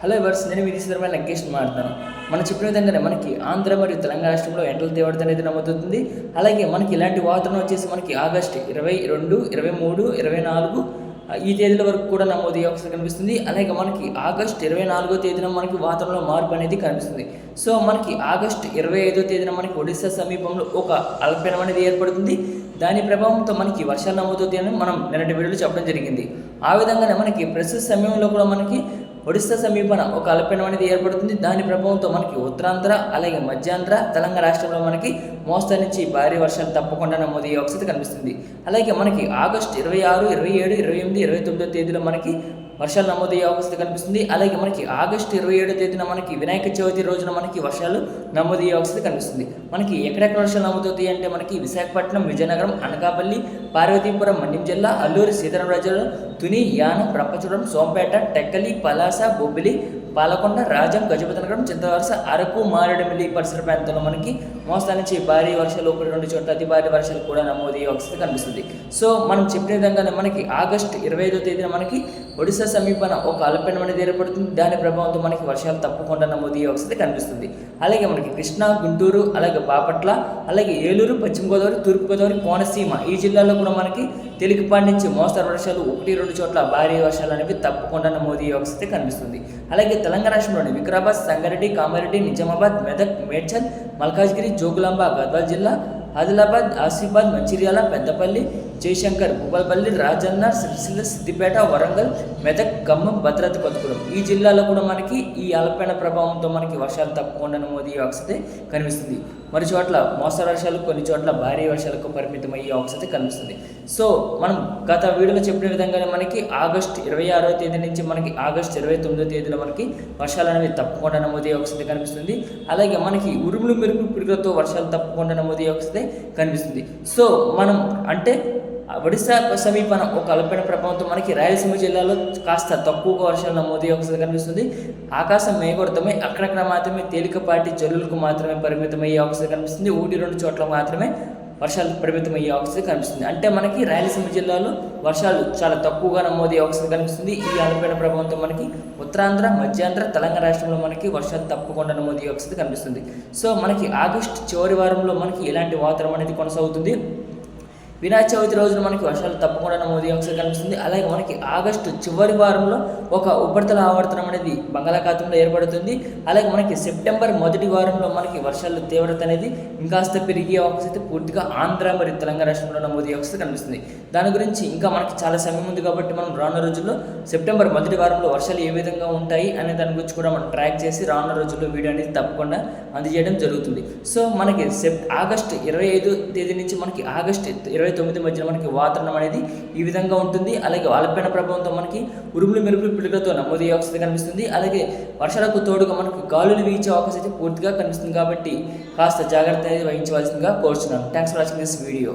Hello ఎవర్స్ నేను మీ తీసిన లంకేష్ మాట్లాడతాను మనం చెప్పిన విధంగానే మనకి ఆంధ్ర మరియు తెలంగాణ రాష్ట్రంలో ఎండల తీవ్రత అనేది నమోదవుతుంది. అలాగే మనకి ఇలాంటి వాతావరణం వచ్చేసి మనకి ఆగస్టు ఇరవై రెండు ఇరవై మూడు ఇరవై నాలుగు ఈ తేదీల వరకు కూడా నమోదయ్యే అవకాశం కనిపిస్తుంది. అలాగే మనకి ఆగస్ట్ ఇరవై నాలుగో తేదీన మనకి వాతావరణంలో మార్పు అనేది కనిపిస్తుంది. సో మనకి ఆగస్ట్ ఇరవై ఐదో తేదీన మనకి ఒడిశా సమీపంలో ఒక అల్పీనం అనేది ఏర్పడుతుంది. దాని ప్రభావంతో మనకి వర్షాలు నమోదవుతాయని మనం నిన్నటి వీడియోలో చెప్పడం జరిగింది. ఆ విధంగానే మనకి ప్రస్తుత సమయంలో కూడా మనకి ఒడిస్సా సమీపన ఒక అల్పీనం అనేది ఏర్పడుతుంది. దాని ప్రభావంతో మనకి ఉత్తరాంధ్ర అలాగే మధ్యాంధ్ర తెలంగాణ రాష్ట్రంలో మనకి మోస్తరు నుంచి భారీ వర్షాలు తప్పకుండా నమోదయ్యే అవసరం కనిపిస్తుంది. అలాగే మనకి ఆగస్టు ఇరవై ఆరు ఇరవై ఏడు ఇరవై ఎనిమిది ఇరవై తొమ్మిదో తేదీలో మనకి వర్షాలు నమోదయ్యే అవకాశం కనిపిస్తుంది. అలాగే మనకి ఆగస్టు ఇరవై ఏడో తేదీన మనకి వినాయక చవితి రోజున మనకి వర్షాలు నమోదయ్యే అవకాశం కనిపిస్తుంది. మనకి ఎక్కడెక్కడ వర్షాలు నమోదవుతాయి అంటే మనకి విశాఖపట్నం విజయనగరం అనకాపల్లి పార్వతీపురం మన్యం జిల్లా అల్లూరి సీతారామరాజు తుని యానం రంపచూడం సోంపేట టెక్కలి పలాస బొబ్బిలి పాలకొండ రాజం గజపతినగరం చింతవలస అరకు మారేడుమిల్లి పరిసర ప్రాంతంలో మనకి మోస్తా నుంచి భారీ వర్షాలు ఒకటి రెండు చోట్ల అతి భారీ వర్షాలు కూడా నమోదయ్యే అవకాశం కనిపిస్తుంది. సో మనం చెప్పిన విధంగానే మనకి ఆగస్టు ఇరవై ఐదో తేదీన మనకి ఒడిశా సమీపన ఒక అల్పీనం ఏర్పడుతుంది. దాని ప్రభావంతో మనకి వర్షాలు తప్పకుండా నమోదయ్యే ఒకసారి కనిపిస్తుంది. అలాగే మనకి కృష్ణా గుంటూరు అలాగే బాపట్ల అలాగే ఏలూరు పశ్చిమ గోదావరి తూర్పుగోదావరి కోనసీమ ఈ జిల్లాల్లో కూడా మనకి తేలికపాటి నుంచి మోస్తరు వర్షాలు ఒకటి రెండు చోట్ల భారీ వర్షాలు అనేవి తప్పకుండా నమోదయ్యే ఒకసారి కనిపిస్తుంది. అలాగే తెలంగాణ రాష్ట్రంలోని వికారాబాద్ సంగారెడ్డి కామారెడ్డి నిజామాబాద్ మెదక్ మేడ్చల్ మల్కాజ్గిరి జోగులాంబ గద్వాల్ జిల్లా ఆదిలాబాద్ ఆసిఫాబాద్ మంచిర్యాల పెద్దపల్లి జయశంకర్ భూపాలపల్లి రాజన్న సిరిసిల్ల సిద్దిపేట వరంగల్ మెదక్ ఖమ్మం భద్రాద్రి కొత్తగూడెం. ఈ జిల్లాలో కూడా మనకి ఈ అల్పీన ప్రభావంతో మనకి వర్షాలు తప్పకుండా నమోదయ్యే అవకాశం కనిపిస్తుంది. మరి చోట్ల మోస్తరు వర్షాలు కొన్ని చోట్ల భారీ వర్షాలకు పరిమితమయ్యే అయ్యే కనిపిస్తుంది. సో మనం గత వీడియోలో చెప్పిన విధంగానే మనకి ఆగస్ట్ ఇరవై ఆరో తేదీ నుంచి మనకి ఆగస్ట్ ఇరవై తొమ్మిదో తేదీలో మనకి వర్షాలు అనేవి తప్పకుండా నమోదయ్యే అవకాశం కనిపిస్తుంది. అలాగే మనకి ఉరుములు మెరుపు పిడుగులతో వర్షాలు తప్పకుండా నమోదయ్యే అవకాశం కనిపిస్తుంది. సో మనం అంటే ఒడిశా సమీపన ఒక అల్పీన ప్రభావంతో మనకి రాయలసీమ జిల్లాలో కాస్త తక్కువగా వర్షాలు నమోదు అవకాశం కనిపిస్తుంది. ఆకాశం మేఘవర్తమై అక్కడక్కడ మాత్రమే తేలికపాటి జల్లులకు మాత్రమే పరిమితమయ్యే అవకాశం కనిపిస్తుంది. ఒకటి రెండు చోట్ల మాత్రమే వర్షాలు పరిమితమయ్యే అవకాశం కనిపిస్తుంది. అంటే మనకి రాయలసీమ జిల్లాలో వర్షాలు చాలా తక్కువగా నమోదయ్యే అవకాశం కనిపిస్తుంది. ఈ అల్పీన ప్రభావంతో మనకి ఉత్తరాంధ్ర మధ్యాంధ్ర తెలంగాణ రాష్ట్రంలో మనకి వర్షాలు తప్పకుండా నమోదయ్యే అవకాశం కనిపిస్తుంది. సో మనకి ఆగస్ట్ చివరి వారంలో మనకి ఎలాంటి వాతావరణం అనేది కొనసాగుతుంది? వినాయక చవితి రోజున మనకి వర్షాలు తప్పకుండా నమోదు అవకాశం కనిపిస్తుంది. అలాగే మనకి ఆగస్టు చివరి వారంలో ఒక ఉపరితల ఆవర్తనం అనేది బంగాళాఖాతంలో ఏర్పడుతుంది. అలాగే మనకి సెప్టెంబర్ మొదటి వారంలో మనకి వర్షాలు తీవ్రత అనేది ఇంకాస్త పెరిగే అవకాశం అయితే పూర్తిగా ఆంధ్ర మరియు తెలంగాణ రాష్ట్రంలో నమోదు అవకాశం కనిపిస్తుంది. దాని గురించి ఇంకా మనకి చాలా సమయం ఉంది కాబట్టి మనం రానున్న రోజుల్లో సెప్టెంబర్ మొదటి వారంలో వర్షాలు ఏ విధంగా ఉంటాయి అనే దాని గురించి కూడా మనం ట్రాక్ చేసి రానున్న రోజుల్లో వీడియో అనేది తప్పకుండా అందజేయడం జరుగుతుంది. సో మనకి సెప్ ఆగస్ట్ ఇరవై ఐదు తేదీ నుంచి మనకి ఆగస్ట్ ఇరవై తొమ్మిది మధ్యన మనకి వాతావరణం అనేది ఈ విధంగా ఉంటుంది. అలాగే అల్పీన ప్రభావంతో మనకి ఉరుములు మెరుపులు పిడుగులతో నమోదయ్యే అవకాశం కనిపిస్తుంది. అలాగే వర్షాలకు తోడుగా మనకి గాలులు వీచే అవకాశం అయితే పూర్తిగా కనిపిస్తుంది కాబట్టి కాస్త జాగ్రత్త అనేది వహించవలసిందిగా కోరుచున్నాను. Thanks for watching this video